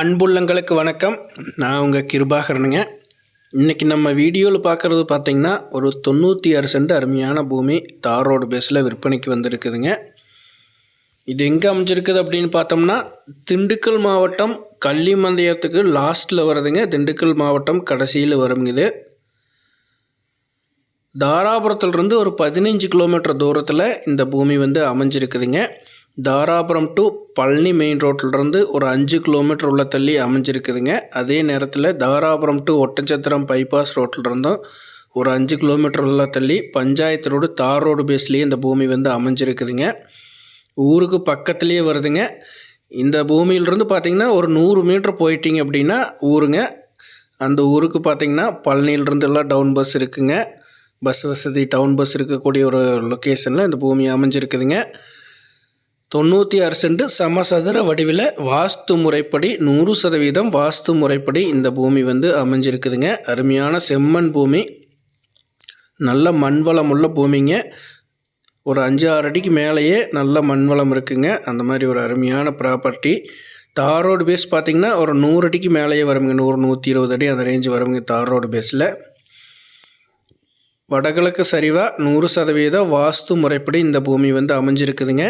அன்புள்ளங்களுக்கு வணக்கம். நான் உங்கள் கிருபாகரனுங்க. இன்றைக்கி நம்ம வீடியோவில் பார்க்குறது பார்த்திங்கன்னா ஒரு தொண்ணூற்றி ஆறு சென்ட் அருமையான பூமி தார் ரோடு பேஸில் விற்பனைக்கு வந்திருக்குதுங்க. இது எங்கே அமைஞ்சிருக்குது அப்படின்னு பார்த்தோம்னா திண்டுக்கல் மாவட்டம் கள்ளிமந்தயத்துக்கு லாஸ்ட்டில் வருதுங்க. திண்டுக்கல் மாவட்டம் கடைசியில் வருங்க இது. தாராபுரத்துலேருந்து ஒரு பதினஞ்சு கிலோமீட்டர் தூரத்தில் இந்த பூமி வந்து அமைஞ்சிருக்குதுங்க. தாராபுரம் டு பழனி மெயின் ரோட்டிலிருந்து ஒரு அஞ்சு கிலோமீட்டர் உள்ள தள்ளி அமைஞ்சிருக்குதுங்க. அதே நேரத்தில் தாராபுரம் டு ஒட்டச்சத்திரம் பைபாஸ் ரோட்டிலிருந்தும் ஒரு அஞ்சு கிலோமீட்டர் உள்ள தள்ளி பஞ்சாயத்து ரோடு தார் ரோடு பேஸ்லேயே இந்த பூமி வந்து அமைஞ்சிருக்குதுங்க. ஊருக்கு பக்கத்துலேயே வருதுங்க. இந்த பூமியிலிருந்து பார்த்திங்கன்னா ஒரு நூறு மீட்டர் போயிட்டீங்க அப்படின்னா ஊருங்க. அந்த ஊருக்கு பார்த்திங்கன்னா பழனியிலிருந்து எல்லாம் டவுன் பஸ் இருக்குங்க. பஸ் வசதி டவுன் பஸ் இருக்கக்கூடிய ஒரு லொக்கேஷனில் இந்த பூமி அமைஞ்சிருக்குதுங்க. தொண்ணூற்றி ஆறு சென்ட் சமசதுர வடிவில் வாஸ்து முறைப்படி நூறு சதவீதம் வாஸ்து முறைப்படி இந்த பூமி வந்து அமைஞ்சிருக்குதுங்க. அருமையான செம்மண் பூமி. நல்ல மண் வளம் உள்ள பூமிங்க. ஒரு அஞ்சு ஆறு அடிக்கு மேலேயே நல்ல மண் வளம் இருக்குங்க. அந்த மாதிரி ஒரு அருமையான ப்ராப்பர்ட்டி தார் ரோடு பேஸ் பார்த்திங்கன்னா ஒரு நூறு அடிக்கு மேலேயே வருங்க. நூறு நூற்றி இருபது அடி அந்த ரேஞ்சு வருங்க தார் ரோடு பேஸில் வடகிழக்கு சரிவாக நூறு சதவீதம் வாஸ்து முறைப்படி இந்த பூமி வந்து அமைஞ்சிருக்குதுங்க.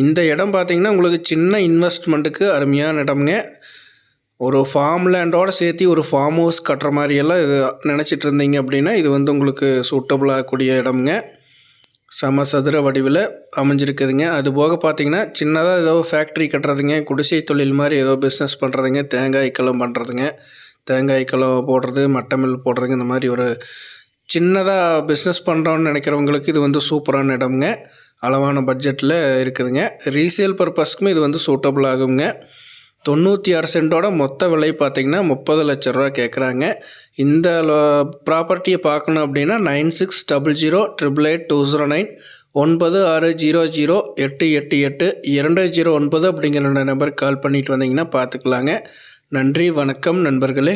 இந்த இடம் பார்த்திங்கன்னா உங்களுக்கு சின்ன இன்வெஸ்ட்மெண்ட்டுக்கு அருமையான இடம்ங்க. ஒரு ஃபார்ம் லேண்டோடு சேர்த்து ஒரு ஃபார்ம் ஹவுஸ் கட்டுற மாதிரியெல்லாம் இது நினச்சிட்டு இருந்தீங்க அப்படின்னா இது வந்து உங்களுக்கு சூட்டபுளாகக்கூடிய இடம்ங்க. சமசதுர வடிவில் அமைஞ்சிருக்குதுங்க. அது போக பார்த்தீங்கன்னா சின்னதாக ஏதோ ஃபேக்ட்ரி கட்டுறதுங்க குடிசை தொழில் மாதிரி ஏதோ பிஸ்னஸ் பண்ணுறதுங்க தேங்காய் கலம் பண்ணுறதுங்க தேங்காய் கலம் போடுறது மட்டமில் போடுறதுங்க இந்த மாதிரி ஒரு சின்னதாக பிஸ்னஸ் பண்ணுறோன்னு நினைக்கிறவங்களுக்கு இது வந்து சூப்பரான இடம்ங்க. அளவான பட்ஜெட்டில் இருக்குதுங்க. ரீசேல் பர்பஸ்க்குமே இது வந்து சூட்டபிள் ஆகுங்க. தொண்ணூற்றி ஆறு சென்ட்டோட மொத்த விலை பார்த்திங்கன்னா முப்பது லட்ச ரூபா கேட்குறாங்க இந்த ப்ராப்பர்ட்டியை பார்க்கணும் அப்படின்னா nine six double zero triple eight two zero nine ஒன்பது ஆறு ஜீரோ ஜீரோ எட்டு எட்டு எட்டு இரண்டு ஜீரோ ஒன்பது அப்படிங்கிற நம்பருக்கு கால் பண்ணிட்டு வந்தீங்கன்னா பார்த்துக்கலாங்க. நன்றி வணக்கம் நண்பர்களே.